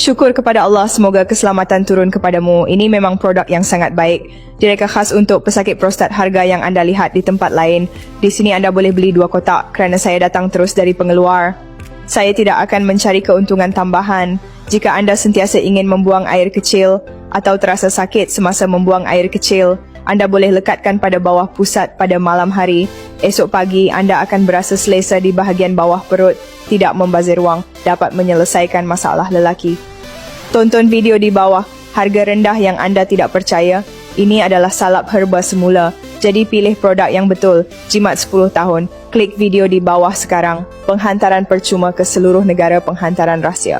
Syukur kepada Allah semoga keselamatan turun kepadamu. Ini memang produk yang sangat baik. Direka khas untuk pesakit prostat harga yang anda lihat di tempat lain. Di sini anda boleh beli dua kotak kerana saya datang terus dari pengeluar. Saya tidak akan mencari keuntungan tambahan. Jika anda sentiasa ingin membuang air kecil atau terasa sakit semasa membuang air kecil, anda boleh lekatkan pada bawah pusat pada malam hari. Esok pagi anda akan berasa selesa di bahagian bawah perut, tidak membazir wang, dapat menyelesaikan masalah lelaki. Tonton video di bawah, harga rendah yang anda tidak percaya. Ini adalah salap herba semula. Jadi pilih produk yang betul. Jimat 10 tahun. Klik video di bawah sekarang. Penghantaran percuma ke seluruh negara penghantaran rahsia.